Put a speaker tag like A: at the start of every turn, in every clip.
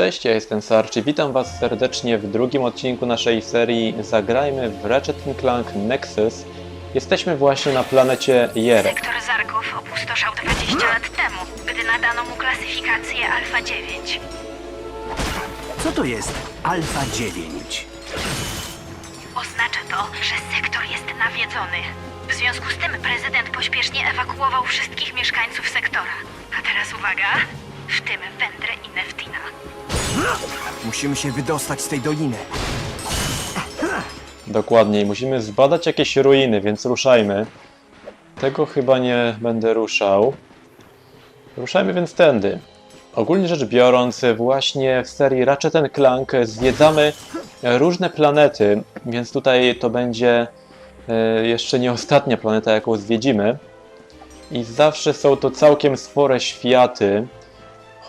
A: Cześć, ja jestem Sarch i witam Was serdecznie w drugim odcinku naszej serii Zagrajmy w Ratchet Clank Nexus. Jesteśmy właśnie na planecie Jerek.
B: Sektor Zarków opustoszał 20 lat temu, gdy nadano mu klasyfikację Alfa 9.
C: Co to jest Alfa 9?
B: Oznacza to, że sektor jest nawiedzony. W związku z tym prezydent pośpiesznie ewakuował wszystkich mieszkańców sektora. A teraz uwaga, w tym Wędrę i Neftina.
C: Musimy się wydostać z tej doliny.
A: Dokładniej, musimy zbadać jakieś ruiny, więc ruszajmy. Tego chyba nie będę ruszał. Ruszajmy więc tędy. Ogólnie rzecz biorąc, właśnie w serii Ratchet Clank zwiedzamy różne planety, więc tutaj to będzie e, jeszcze nie ostatnia planeta, jaką zwiedzimy. I zawsze są to całkiem spore światy.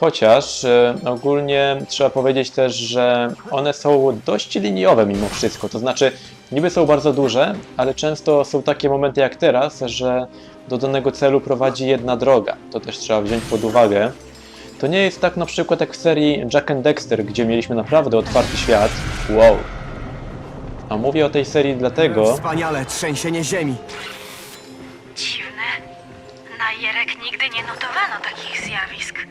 A: Chociaż e, ogólnie trzeba powiedzieć też, że one są dość liniowe mimo wszystko. To znaczy, niby są bardzo duże, ale często są takie momenty jak teraz, że do danego celu prowadzi jedna droga. To też trzeba wziąć pod uwagę. To nie jest tak na przykład jak w serii Jack and Dexter, gdzie mieliśmy naprawdę otwarty świat. Wow. A mówię o tej serii dlatego,
C: Wspaniale trzęsienie ziemi.
B: Dziwne. Na Jerek nigdy nie notowano takich zjawisk.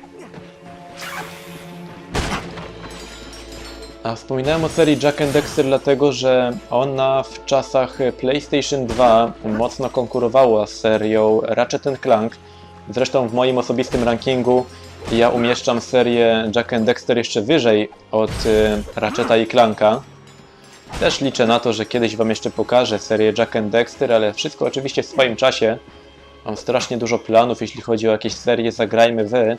A: A wspominałem o serii Jack and Dexter dlatego, że ona w czasach PlayStation 2 mocno konkurowała z serią Ratchet Clank. Zresztą w moim osobistym rankingu ja umieszczam serię Jack and Dexter jeszcze wyżej od y, Ratcheta i Clanka. Też liczę na to, że kiedyś Wam jeszcze pokażę serię Jack and Dexter, ale wszystko oczywiście w swoim czasie. Mam strasznie dużo planów, jeśli chodzi o jakieś serie Zagrajmy Wy.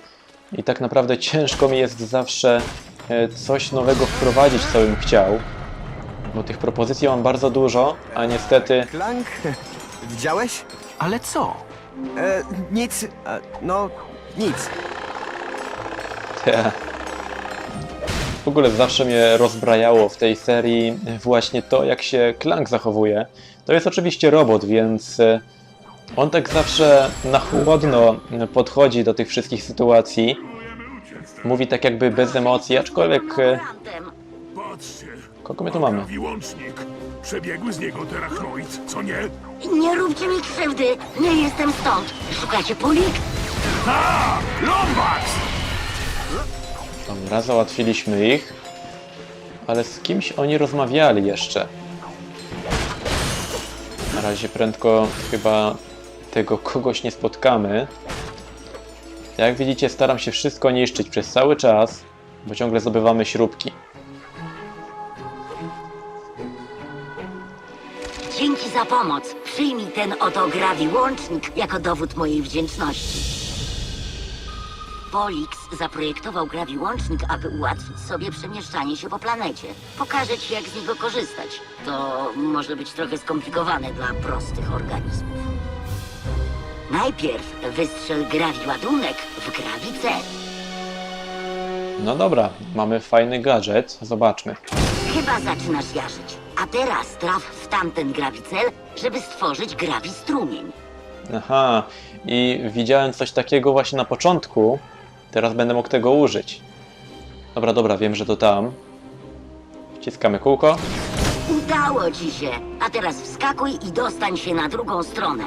A: I tak naprawdę ciężko mi jest zawsze e, coś nowego wprowadzić, co bym chciał. Bo tych propozycji mam bardzo dużo, a niestety
C: Klank? Widziałeś?
D: Ale co?
C: E, nic. E, no, nic.
A: W ogóle zawsze mnie rozbrajało w tej serii właśnie to, jak się Clank zachowuje. To jest oczywiście robot, więc e, on tak zawsze na chłodno podchodzi do tych wszystkich sytuacji. Mówi tak jakby bez emocji, aczkolwiek... e, Kogo my tu mamy?
E: łącznik. Przebiegły z niego terachnoid, co nie?
F: Nie róbcie mi krzywdy, nie jestem stąd. Szukacie pulik?
E: A! Lombax!
A: Dobra, załatwiliśmy ich. Ale z kimś oni rozmawiali jeszcze. Na razie prędko chyba tego kogoś nie spotkamy. Jak widzicie, staram się wszystko niszczyć przez cały czas, bo ciągle zdobywamy śrubki.
F: Dzięki za pomoc. Przyjmij ten oto grawi łącznik jako dowód mojej wdzięczności. Polix zaprojektował grawi łącznik, aby ułatwić sobie przemieszczanie się po planecie. Pokażę ci, jak z niego korzystać. To może być trochę skomplikowane dla prostych organizmów. Najpierw wystrzel grawi ładunek w grawi cel.
A: No dobra, mamy fajny gadżet, zobaczmy.
F: Chyba zaczynasz jarzyć. A teraz traf w tamten grawicel, żeby stworzyć grawi strumień.
A: Aha, i widziałem coś takiego właśnie na początku. Teraz będę mógł tego użyć. Dobra, dobra, wiem, że to tam. Wciskamy kółko.
F: Udało ci się. A teraz wskakuj i dostań się na drugą stronę.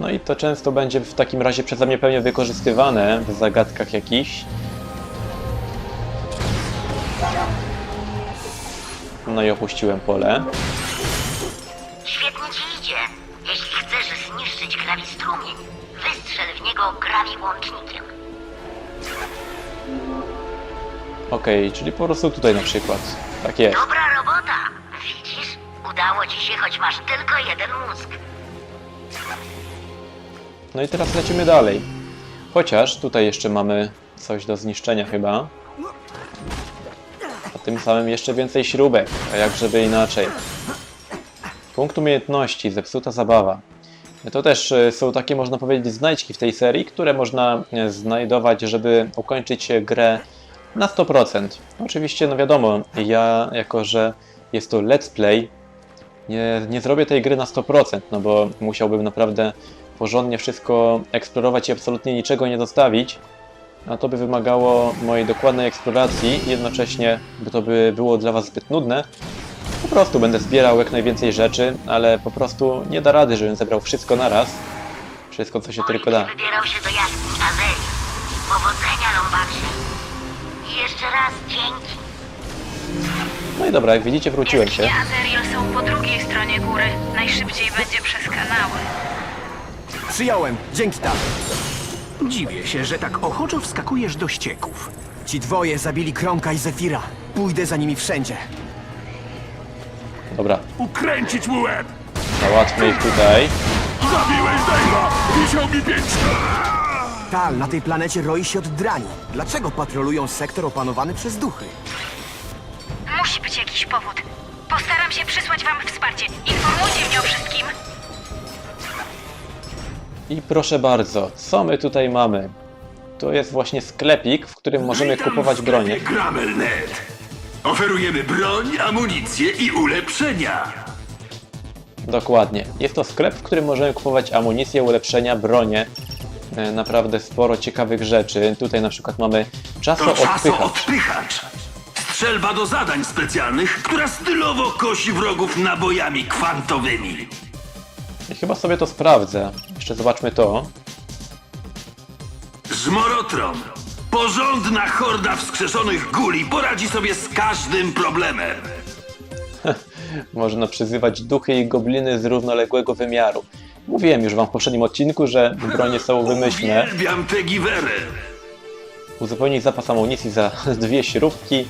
A: No i to często będzie w takim razie przeze mnie pewnie wykorzystywane w zagadkach jakichś. No i opuściłem pole.
F: Świetnie ci idzie. Jeśli chcesz zniszczyć grawi strumień, wystrzel w niego grawi łącznikiem.
A: Okej, czyli po prostu tutaj na przykład. Tak jest.
F: Dobra robota. Widzisz? Udało ci się, choć masz tylko jeden mózg.
A: No i teraz lecimy dalej. Chociaż tutaj jeszcze mamy coś do zniszczenia chyba. A tym samym jeszcze więcej śrubek, a jak żeby inaczej. Punkt umiejętności, zepsuta zabawa. To też e, są takie, można powiedzieć, znajdźki w tej serii, które można e, znajdować, żeby ukończyć grę na 100%. Oczywiście, no wiadomo, ja, jako że jest to let's play, nie, nie zrobię tej gry na 100%, no bo musiałbym naprawdę porządnie wszystko eksplorować i absolutnie niczego nie zostawić. a to by wymagało mojej dokładnej eksploracji i jednocześnie by to by było dla Was zbyt nudne. Po prostu będę zbierał jak najwięcej rzeczy, ale po prostu nie da rady, żebym zebrał wszystko naraz. Wszystko, co się tylko da.
F: wybierał się do jaskini Azeri. Powodzenia, Lombardsie. I jeszcze raz dzięki.
A: No i dobra, jak widzicie, wróciłem się.
B: Jaskinie są po drugiej stronie góry. Najszybciej będzie przez kanały.
C: Przyjąłem. Dzięki, tak.
E: Dziwię się, że tak ochoczo wskakujesz do ścieków.
C: Ci dwoje zabili Kromka i Zefira. Pójdę za nimi wszędzie.
A: Dobra,
E: Ukręcić mu łeb!
A: załatwmy ich tutaj.
E: Zabiłeś Dave'a! Wisiał mi pięćka!
C: Tal, na tej planecie roi się od drani. Dlaczego patrolują sektor opanowany przez duchy?
B: Musi być jakiś powód. Postaram się przysłać wam wsparcie. Informujcie mnie o wszystkim.
A: I proszę bardzo, co my tutaj mamy? To jest właśnie sklepik, w którym możemy
D: Witam
A: kupować
D: w sklepie
A: bronię.
D: Gramel.net. Oferujemy broń, amunicję i ulepszenia.
A: Dokładnie. Jest to sklep, w którym możemy kupować amunicję, ulepszenia, bronię. E, Naprawdę sporo ciekawych rzeczy. Tutaj na przykład mamy
D: To
A: czasoodpychacz.
D: czasoodpychacz. Strzelba do zadań specjalnych, która stylowo kosi wrogów nabojami kwantowymi.
A: I chyba sobie to sprawdzę. Jeszcze zobaczmy to.
D: Zmorotron. Porządna horda wskrzeszonych guli poradzi sobie z każdym problemem.
A: Można przyzywać duchy i gobliny z równoległego wymiaru. Mówiłem już wam w poprzednim odcinku, że bronie są wymyślne.
D: Uwielbiam tę giwerę.
A: Uzupełnić zapas amunicji za dwie śrubki.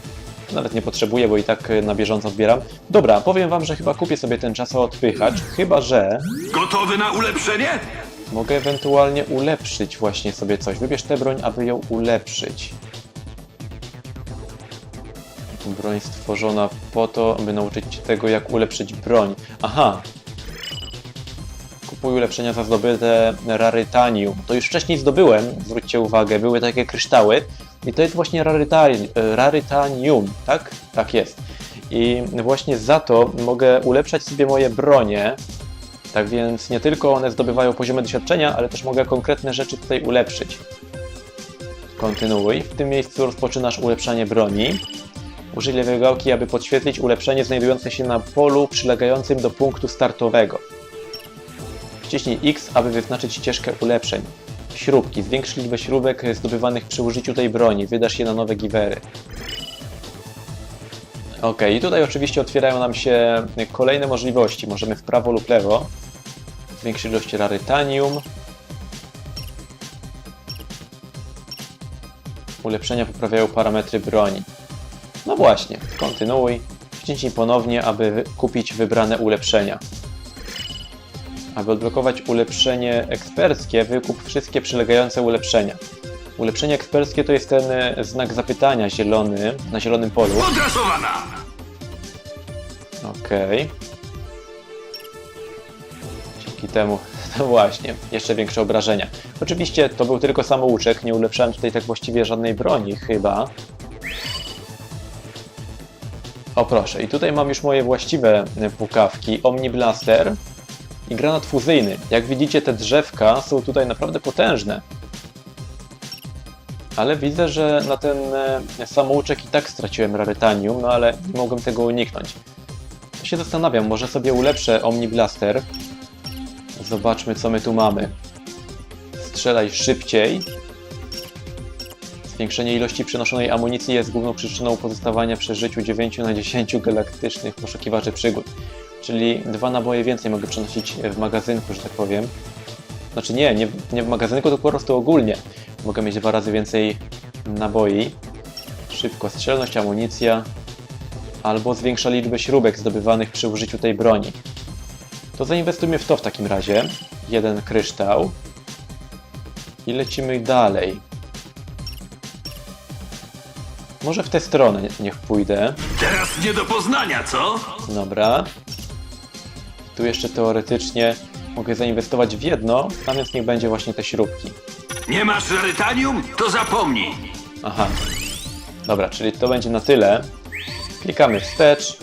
A: Nawet nie potrzebuję, bo i tak e, na bieżąco zbieram. Dobra, powiem wam, że chyba kupię sobie ten czasoodpychacz. Chyba, że
D: Gotowy na ulepszenie?
A: mogę ewentualnie ulepszyć właśnie sobie coś. Wybierz tę broń, aby ją ulepszyć. Broń stworzona po to, aby nauczyć cię tego, jak ulepszyć broń. Aha! Kupuj ulepszenia za zdobyte rarytanium. To już wcześniej zdobyłem, zwróćcie uwagę, były takie kryształy. I to jest właśnie rarytanium, tak? Tak jest. I właśnie za to mogę ulepszać sobie moje bronie, tak więc nie tylko one zdobywają poziomy doświadczenia, ale też mogę konkretne rzeczy tutaj ulepszyć. Kontynuuj. W tym miejscu rozpoczynasz ulepszanie broni. Użyj lewej gałki, aby podświetlić ulepszenie znajdujące się na polu przylegającym do punktu startowego. Wciśnij X, aby wyznaczyć ścieżkę ulepszeń. Śrubki. Zwiększ liczbę śrubek zdobywanych przy użyciu tej broni. Wydasz je na nowe giwery. Ok, i tutaj oczywiście otwierają nam się kolejne możliwości. Możemy w prawo lub lewo. Zwiększyć ilość rarytanium. Ulepszenia poprawiają parametry broni. No właśnie, kontynuuj. Wciśnij ponownie, aby kupić wybrane ulepszenia. Aby odblokować ulepszenie eksperckie, wykup wszystkie przylegające ulepszenia. Ulepszenie eksperckie to jest ten e, znak zapytania zielony na zielonym polu.
D: Podrasowana!
A: Okej. Dzięki temu, no właśnie, jeszcze większe obrażenia. Oczywiście to był tylko samouczek, nie ulepszałem tutaj tak właściwie żadnej broni, chyba. O proszę, i tutaj mam już moje właściwe e, pukawki, Omni Blaster i granat fuzyjny. Jak widzicie, te drzewka są tutaj naprawdę potężne. Ale widzę, że na ten e, samouczek i tak straciłem rarytanium, no ale nie mogłem tego uniknąć. To się zastanawiam, może sobie ulepszę Omni Blaster. Zobaczmy, co my tu mamy. Strzelaj szybciej. Zwiększenie ilości przenoszonej amunicji jest główną przyczyną pozostawania przy życiu 9 na 10 galaktycznych poszukiwaczy przygód. Czyli dwa naboje więcej mogę przenosić w magazynku, że tak powiem. Znaczy nie, nie, nie w magazynku, to po prostu ogólnie. Mogę mieć dwa razy więcej naboi. Szybko strzelność, amunicja, albo zwiększa liczbę śrubek zdobywanych przy użyciu tej broni. To zainwestujmy w to w takim razie. Jeden kryształ. I lecimy dalej. Może w tę stronę niech pójdę.
D: Teraz nie do poznania, co?
A: Dobra. Tu jeszcze teoretycznie mogę zainwestować w jedno, a więc niech będzie właśnie te śrubki.
D: Nie masz rarytanium? To zapomnij.
A: Aha. Dobra, czyli to będzie na tyle. Klikamy wstecz.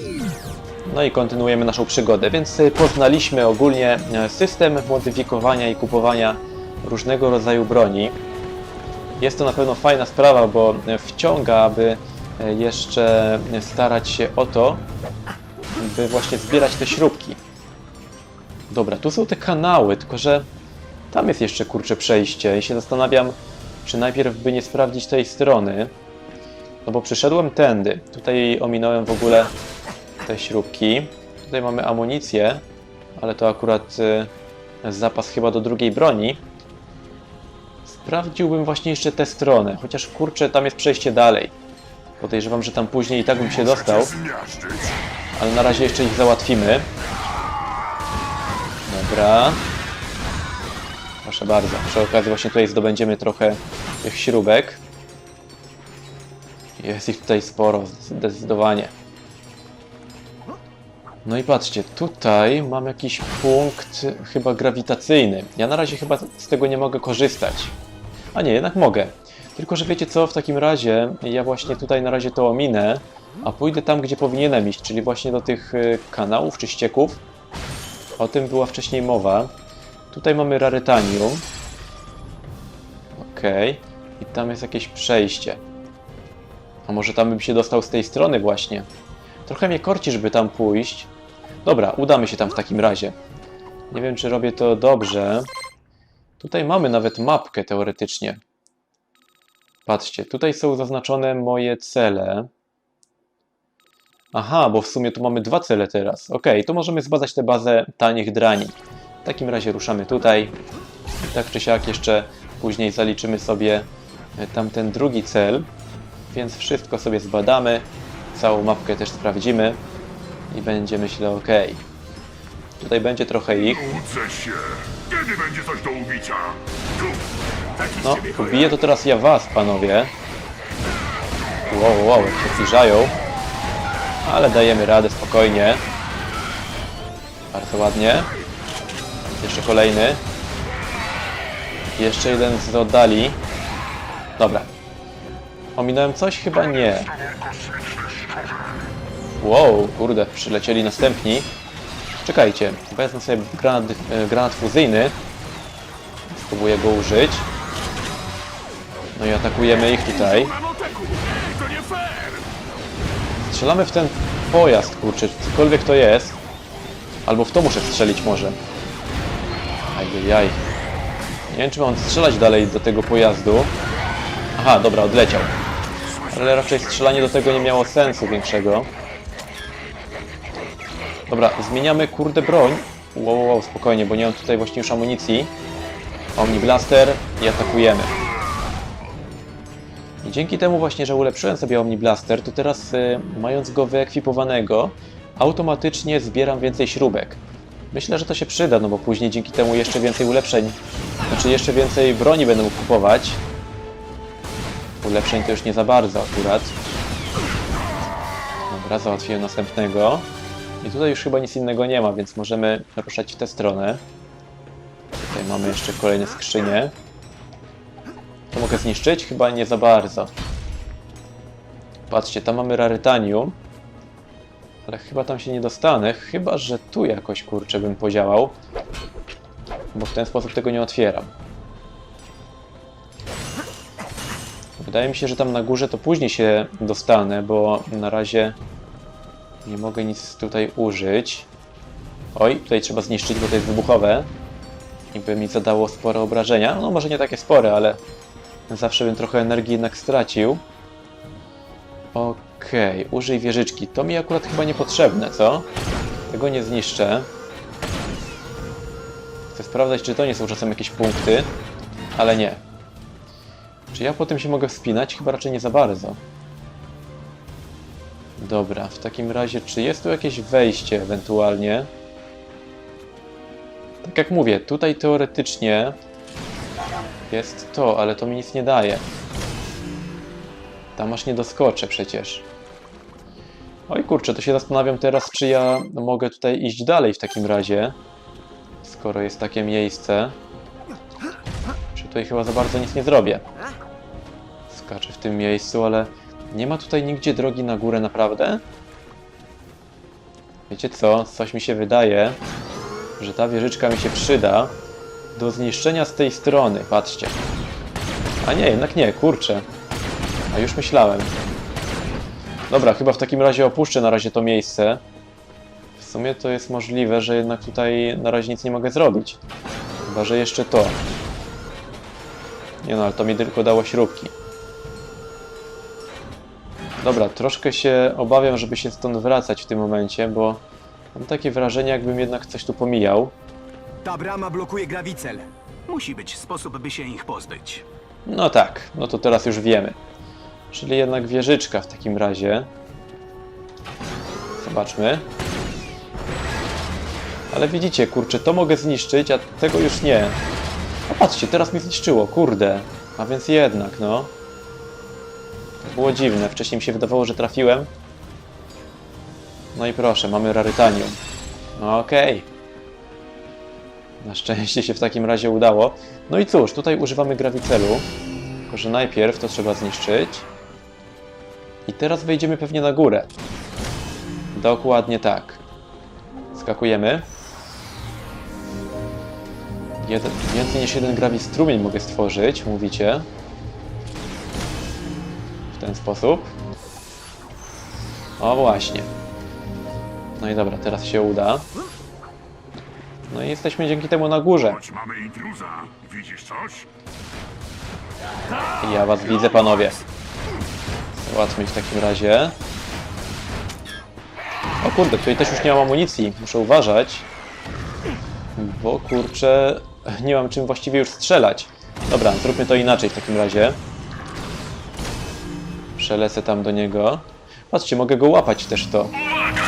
A: No i kontynuujemy naszą przygodę. Więc y, poznaliśmy ogólnie e, system modyfikowania i kupowania różnego rodzaju broni. jest to na pewno fajna sprawa, bo wciąga, aby e, jeszcze starać się o to, by właśnie zbierać te śrubki. Dobra, tu są te kanały, tylko że tam jest jeszcze kurcze przejście i się zastanawiam, czy najpierw by nie sprawdzić tej strony. No bo przyszedłem tędy. Tutaj ominąłem w ogóle te śrubki. Tutaj mamy amunicję, ale to akurat y, zapas chyba do drugiej broni. Sprawdziłbym właśnie jeszcze tę stronę, chociaż kurczę, tam jest przejście dalej. Podejrzewam, że tam później i tak bym się dostał, ale na razie jeszcze ich załatwimy. Dobra. Proszę bardzo. Przy okazji właśnie tutaj zdobędziemy trochę tych śrubek. Jest ich tutaj sporo, zdecydowanie. No i patrzcie, tutaj mam jakiś punkt chyba grawitacyjny. Ja na razie chyba z tego nie mogę korzystać. A nie, jednak mogę. Tylko, że wiecie co, w takim razie ja właśnie tutaj na razie to ominę, a pójdę tam, gdzie powinienem iść, czyli właśnie do tych y, kanałów czy ścieków. O tym była wcześniej mowa. Tutaj mamy rarytanium. Okej. I tam jest jakieś przejście. A może tam bym się dostał z tej strony właśnie? Trochę mnie korci, żeby tam pójść. Dobra, udamy się tam w takim razie. Nie wiem, czy robię to dobrze. Tutaj mamy nawet mapkę teoretycznie. Patrzcie, tutaj są zaznaczone moje cele. Aha, bo w sumie tu mamy dwa cele teraz. Ok, to możemy zbadać tę bazę tanich drani. W takim razie ruszamy tutaj. Tak czy siak jeszcze później zaliczymy sobie e, tamten drugi cel. Więc wszystko sobie zbadamy. Całą mapkę też sprawdzimy. I będzie myślę ok. Tutaj będzie trochę ich.
E: Nudzę się. Kiedy będzie coś do ubicia? Tu. Taki z
A: No, ubiję to teraz ja was, panowie. Wow, wow, jak się zbliżają. Ale dajemy radę spokojnie. Bardzo ładnie. Jeszcze kolejny. Jeszcze jeden z oddali. Dobra. Ominąłem coś? Chyba nie. Wow, kurde, przylecieli następni. Czekajcie, wezmę sobie granat, e, granat fuzyjny. Spróbuję go użyć. No i atakujemy ich tutaj. Strzelamy w ten pojazd, kurczę, cokolwiek to jest. Albo w to muszę strzelić może. Ajajaj. Nie wiem, czy mam strzelać dalej do tego pojazdu. Aha, dobra, odleciał. Ale raczej strzelanie do tego nie miało sensu większego. Dobra, zmieniamy kurde broń. Wow, wow, wow, spokojnie, bo nie mam tutaj właśnie już amunicji. Omni Blaster i atakujemy. Dzięki temu właśnie, że ulepszyłem sobie Omni Blaster, to teraz y, mając go wyekwipowanego, automatycznie zbieram więcej śrubek. Myślę, że to się przyda, no bo później dzięki temu jeszcze więcej ulepszeń, znaczy jeszcze więcej broni będę mógł kupować. Ulepszeń to już nie za bardzo akurat. Dobra, załatwiłem następnego. I tutaj już chyba nic innego nie ma, więc możemy ruszać w tę stronę. Tutaj mamy jeszcze kolejne skrzynie. To mogę zniszczyć? Chyba nie za bardzo. Patrzcie, tam mamy rarytanium. Ale chyba tam się nie dostanę, chyba że tu jakoś kurczę bym podziałał. Bo w ten sposób tego nie otwieram. Wydaje mi się, że tam na górze to później się dostanę, bo na razie nie mogę nic tutaj użyć. Oj, tutaj trzeba zniszczyć, bo to jest wybuchowe. I by mi zadało spore obrażenia. No może nie takie spore, ale zawsze bym trochę energii jednak stracił. Okej, użyj wieżyczki. To mi akurat chyba niepotrzebne, co? Tego nie zniszczę. Chcę sprawdzać, czy to nie są czasem jakieś punkty, ale nie. Czy ja po tym się mogę wspinać? Chyba raczej nie za bardzo. Dobra, w takim razie, czy jest tu jakieś wejście ewentualnie? Tak jak mówię, tutaj teoretycznie jest to, ale to mi nic nie daje. Tam aż nie doskoczę przecież. Oj kurczę, to się zastanawiam teraz, czy ja mogę tutaj iść dalej w takim razie. Skoro jest takie miejsce. Czy tutaj chyba za bardzo nic nie zrobię. Skaczę w tym miejscu, ale nie ma tutaj nigdzie drogi na górę naprawdę? Wiecie co? Coś mi się wydaje, że ta wieżyczka mi się przyda do zniszczenia z tej strony. Patrzcie. A nie, jednak nie, kurczę. A już myślałem. Dobra, chyba w takim razie opuszczę na razie to miejsce. W sumie to jest możliwe, że jednak tutaj na razie nic nie mogę zrobić. Chyba, że jeszcze to. Nie no, ale to mi tylko dało śrubki. Dobra, troszkę się obawiam, żeby się stąd wracać w tym momencie, bo mam takie wrażenie, jakbym jednak coś tu pomijał.
C: Ta brama blokuje grawicel.
G: Musi być sposób, by się ich pozbyć.
A: No tak, no to teraz już wiemy. Czyli jednak wieżyczka w takim razie. Zobaczmy. Ale widzicie, kurczę, to mogę zniszczyć, a tego już nie. A patrzcie, teraz mi zniszczyło, kurde. A więc jednak, no. To było dziwne, wcześniej mi się wydawało, że trafiłem. No i proszę, mamy rarytanium. No okej. Na szczęście się w takim razie udało. No i cóż, tutaj używamy grawicelu. Tylko, że najpierw to trzeba zniszczyć. I teraz wejdziemy pewnie na górę. Dokładnie tak. Skakujemy. Jeden, więcej niż jeden grawistrumień mogę stworzyć, mówicie. W ten sposób. O właśnie. No i dobra, teraz się uda. No i jesteśmy dzięki temu na górze.
E: Choć mamy intruza. Widzisz coś?
A: Ja was widzę, panowie. Załatwmy w takim razie. O kurde, tutaj też już nie mam amunicji. Muszę uważać. Bo kurczę, nie mam czym właściwie już strzelać. Dobra, zróbmy to inaczej w takim razie. Przelecę tam do niego. Patrzcie, mogę go łapać też to.
E: Uwaga,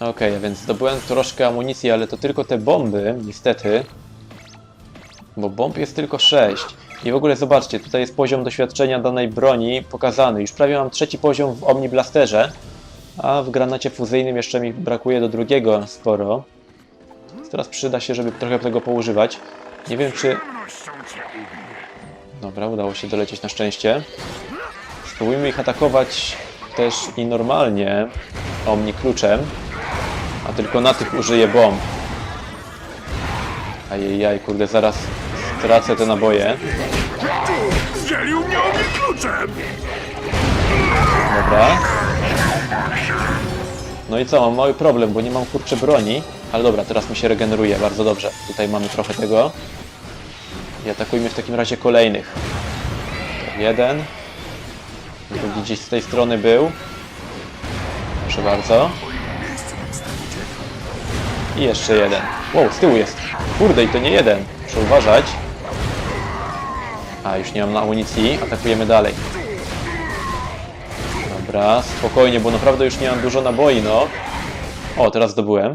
A: Okej, a więc zdobyłem troszkę amunicji, ale to tylko te bomby, niestety. Bo bomb jest tylko 6. I w ogóle zobaczcie, tutaj jest poziom doświadczenia danej broni pokazany. Już prawie mam trzeci poziom w Omni Blasterze, a w granacie fuzyjnym jeszcze mi brakuje do drugiego sporo. Teraz przyda się, żeby trochę tego poużywać. Nie wiem czy... Dobra, udało się dolecieć na szczęście. Spróbujmy ich atakować też i normalnie Omni kluczem, a tylko na tych użyję bomb. Ajajaj, kurde, zaraz stracę te naboje.
E: Zdzielił mnie obie kluczem!
A: Dobra. No i co, mam mały problem, bo nie mam kurczę broni. Ale dobra, teraz mi się regeneruje, bardzo dobrze. Tutaj mamy trochę tego. I atakujmy w takim razie kolejnych. To jeden. Drugi gdzieś z tej strony był. Proszę bardzo. I jeszcze jeden. Wow, z tyłu jest. Kurde, i to nie jeden. Muszę uważać. A, już nie mam na amunicji. Atakujemy dalej. Dobra, spokojnie, bo naprawdę już nie mam dużo naboi, no. O, teraz zdobyłem.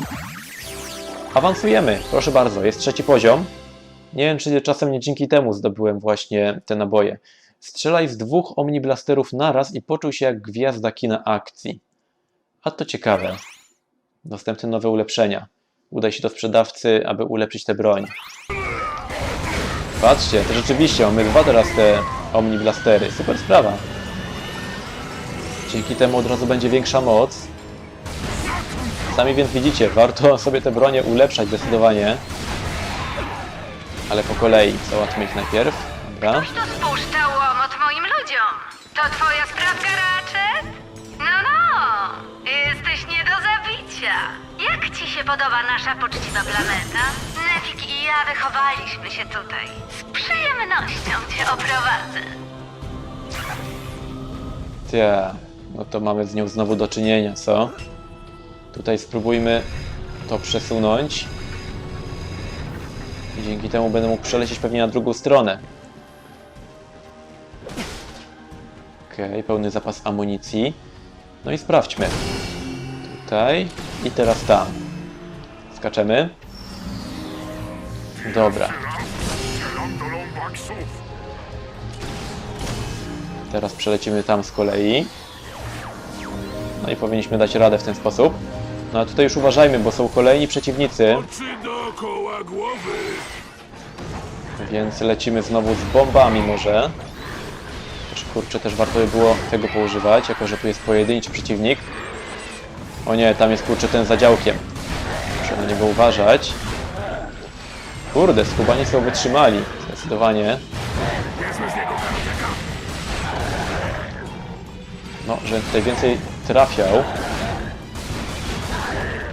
A: Awansujemy, proszę bardzo, jest trzeci poziom. Nie wiem, czy czasem nie dzięki temu zdobyłem właśnie te naboje. Strzelaj z dwóch omniblasterów naraz i poczuł się jak gwiazda kina akcji. A to ciekawe. Dostępne nowe ulepszenia. Udaj się do sprzedawcy, aby ulepszyć tę broń. Patrzcie, to rzeczywiście, mamy dwa teraz te omniblastery. Super sprawa. Dzięki temu od razu będzie większa moc. Sami więc widzicie, warto sobie te bronie ulepszać zdecydowanie. Ale po kolei, załatwmy ich najpierw. Dobra.
B: To spuszcza łomot moim ludziom. To twoja sprawka, Ratchet? No, no. Jesteś nie do zabicia. Jak ci się podoba nasza poczciwa planeta? Nefik i ja wychowaliśmy się tutaj. Z przyjemnością cię oprowadzę.
A: Tia, no to mamy z nią znowu do czynienia, co? Tutaj spróbujmy to przesunąć. I dzięki temu będę mógł przelecieć pewnie na drugą stronę. Okej, pełny zapas amunicji. No i sprawdźmy. Tutaj i teraz tam. Skaczemy. Dobra, teraz przelecimy tam z kolei. No i powinniśmy dać radę w ten sposób. No a tutaj już uważajmy, bo są kolejni przeciwnicy, więc lecimy znowu z bombami może. kurczę, też warto by było tego poużywać, jako że tu jest pojedynczy przeciwnik. O nie, tam jest kurczę ten za działkiem. Muszę na niego uważać. Kurde, skubani są wytrzymali. Zdecydowanie. No, że tutaj więcej trafiał.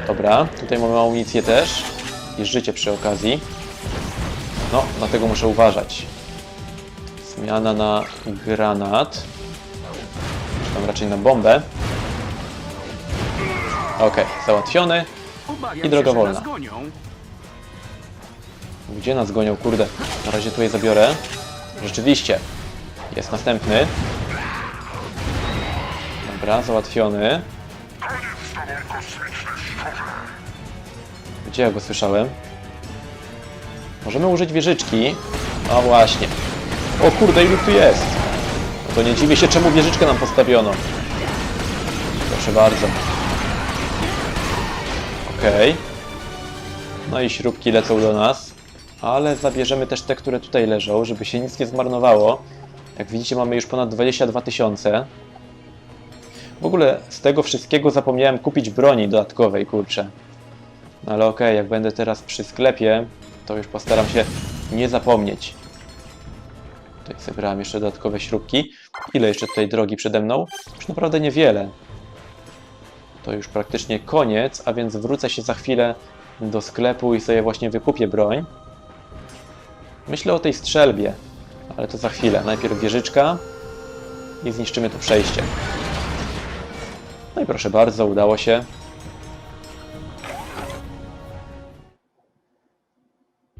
A: Dobra, tutaj mamy amunicję też. I życie przy okazji. No, dlatego muszę uważać. Zmiana na granat. Czy tam raczej na bombę. Okej, załatwiony.
G: Obawiam
A: I droga
G: się, że
A: wolna.
G: nas gonią.
A: Gdzie nas gonią? Kurde. Na razie tutaj zabiorę. Rzeczywiście. Jest następny. Dobra, załatwiony. Gdzie ja go słyszałem? Możemy użyć wieżyczki. A właśnie. O kurde, ilu tu jest? No to nie dziwię się, czemu wieżyczkę nam postawiono. Proszę bardzo. Okej. No i śrubki lecą do nas. Ale zabierzemy też te, które tutaj leżą, żeby się nic nie zmarnowało. Jak widzicie, mamy już ponad 22 tysiące. W ogóle z tego wszystkiego zapomniałem kupić broni dodatkowej, kurczę. No ale okej, jak będę teraz przy sklepie, to już postaram się nie zapomnieć. Tutaj zebrałem jeszcze dodatkowe śrubki. Ile jeszcze tutaj drogi przede mną? Już naprawdę niewiele. To już praktycznie koniec, a więc wrócę się za chwilę do sklepu i sobie właśnie wykupię broń. Myślę o tej strzelbie, ale to za chwilę. Najpierw wieżyczka i zniszczymy to przejście. No i proszę bardzo, udało się.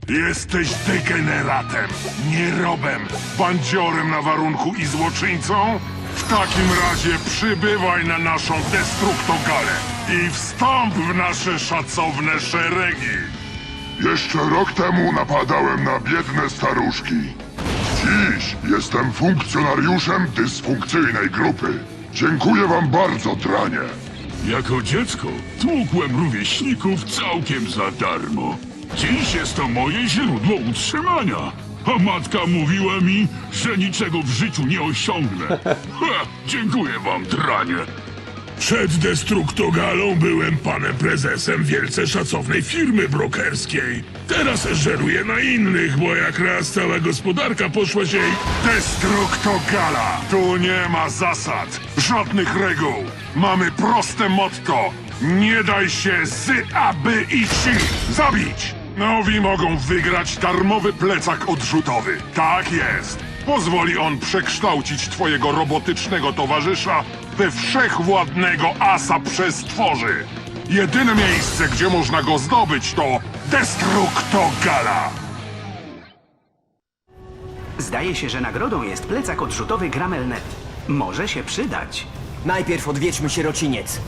E: Jesteś degeneratem, nierobem, bandziorem na warunku i złoczyńcą? W takim razie przybywaj na naszą destruktogalę i wstąp w nasze szacowne szeregi.
H: Jeszcze rok temu napadałem na biedne staruszki. Dziś jestem funkcjonariuszem dysfunkcyjnej grupy. Dziękuję wam bardzo, dranie.
E: Jako dziecko tłukłem rówieśników całkiem za darmo. Dziś jest to moje źródło utrzymania. A matka mówiła mi, że niczego w życiu nie osiągnę. Ha, dziękuję wam, dranie. Przed Destruktogalą byłem panem prezesem wielce szacownej firmy brokerskiej. Teraz żeruję na innych, bo jak raz cała gospodarka poszła się... Destruktogala! Tu nie ma zasad, żadnych reguł. Mamy proste motto. Nie daj się z, aby i ci zabić! Nowi mogą wygrać darmowy plecak odrzutowy. Tak jest. Pozwoli on przekształcić twojego robotycznego towarzysza we wszechwładnego asa przestworzy. Jedyne miejsce, gdzie można go zdobyć to Destruktogala.
G: Zdaje się, że nagrodą jest plecak odrzutowy Gramelnet. Może się przydać.
C: Najpierw odwiedźmy sierociniec.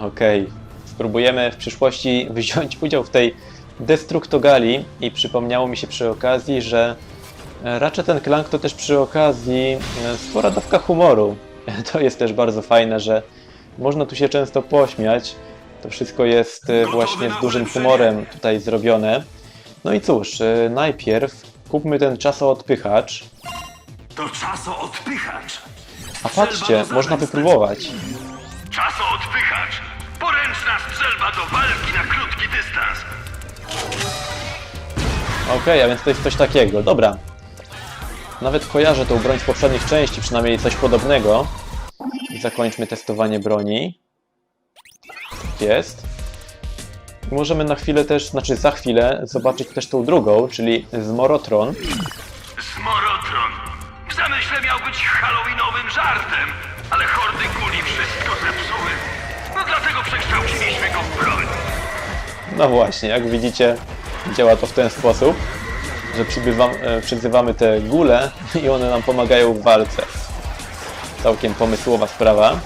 A: Okej, spróbujemy w przyszłości wziąć udział w tej destruktogali i przypomniało mi się przy okazji, że e, Ratchet Clank to też przy okazji e, spora dawka humoru. To jest też bardzo fajne, że można tu się często pośmiać. To wszystko jest e, właśnie z dużym humorem tutaj zrobione. No i cóż, najpierw kupmy ten czasoodpychacz.
D: To czasoodpychacz.
A: A patrzcie, można wypróbować.
D: Czasoodpychacz. Poręczna strzelba do walki na krótki dystans.
A: Okej, a więc to jest coś takiego. Dobra. Nawet kojarzę tą broń z poprzednich części, przynajmniej coś podobnego. I zakończmy testowanie broni. Jest. I możemy na chwilę też, znaczy za chwilę, zobaczyć też tą drugą, czyli Zmorotron.
D: Smorotron. W zamyśle miał być halloweenowym żartem, ale hordy kuli wszystko zepsuły. No
A: właśnie, jak widzicie, działa to w ten sposób, że przybywam, e, przyzywamy te gule i one nam pomagają w walce. Całkiem pomysłowa sprawa,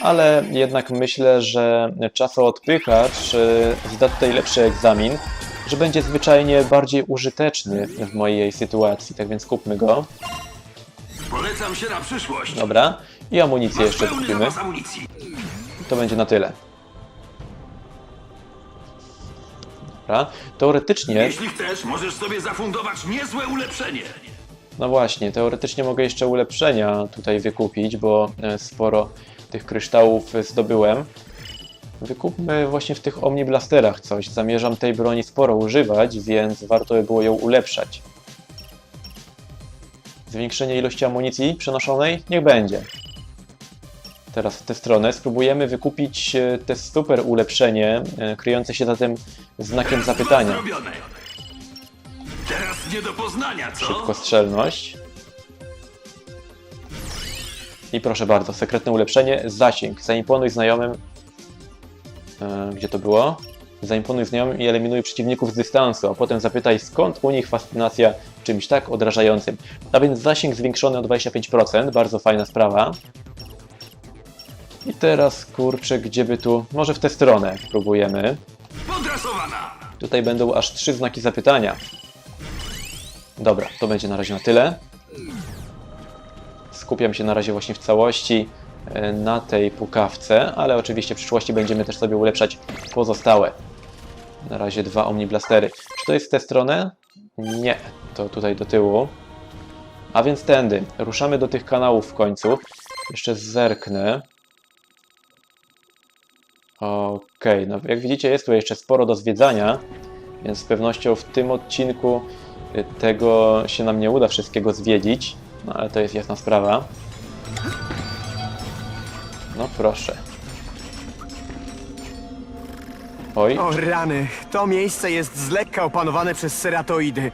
A: ale jednak myślę, że czasoodpychacz e, zda tutaj lepszy egzamin, że będzie zwyczajnie bardziej użyteczny w mojej sytuacji, tak więc kupmy go.
D: Polecam się na przyszłość.
A: Dobra, i amunicję
D: Masz
A: jeszcze kupimy. To będzie na tyle. Dobra, teoretycznie
D: Jeśli chcesz, możesz sobie zafundować niezłe ulepszenie.
A: No właśnie, teoretycznie mogę jeszcze ulepszenia tutaj wykupić, bo e, sporo tych kryształów zdobyłem. Wykupmy właśnie w tych Omni Blasterach coś. Zamierzam tej broni sporo używać, więc warto by było ją ulepszać. Zwiększenie ilości amunicji przenoszonej? Niech będzie. Teraz w tę stronę spróbujemy wykupić e, te super ulepszenie, e, kryjące się za tym znakiem zapytania.
D: Teraz nie do poznania, co?
A: Szybkostrzelność. I proszę bardzo, sekretne ulepszenie, zasięg. Zaimponuj znajomym. E, gdzie to było? Zaimponuj znajomym i eliminuj przeciwników z dystansu, a potem zapytaj skąd u nich fascynacja czymś tak odrażającym. A więc zasięg zwiększony o 25%, bardzo fajna sprawa. I teraz kurczę, gdzie by tu. Może w tę stronę próbujemy.
D: Podrasowana.
A: Tutaj będą aż trzy znaki zapytania. Dobra, to będzie na razie na tyle. Skupiam się na razie właśnie w całości e, na tej pukawce, ale oczywiście w przyszłości będziemy też sobie ulepszać pozostałe. Na razie dwa Omni Blastery. Czy to jest w tę stronę? Nie, to tutaj do tyłu. A więc tędy. Ruszamy do tych kanałów w końcu. Jeszcze zerknę. Okej, no jak widzicie jest tu jeszcze sporo do zwiedzania, więc z pewnością w tym odcinku y, tego się nam nie uda wszystkiego zwiedzić, no ale to jest jasna sprawa. No proszę. Oj,
C: O rany, to miejsce jest z lekka opanowane przez seratoidy.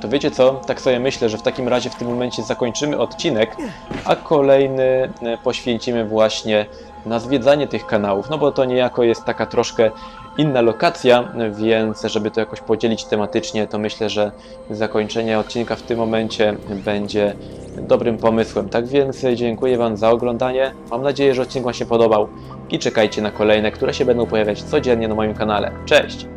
A: To wiecie co? Tak sobie myślę, że w takim razie w tym momencie zakończymy odcinek, a kolejny y, poświęcimy właśnie na zwiedzanie tych kanałów, no bo to niejako jest taka troszkę inna lokacja, więc żeby to jakoś podzielić tematycznie, to myślę, że zakończenie odcinka w tym momencie będzie dobrym pomysłem. Tak więc dziękuję Wam za oglądanie. Mam nadzieję, że odcinek Wam się podobał i czekajcie na kolejne, które się będą pojawiać codziennie na moim kanale. Cześć!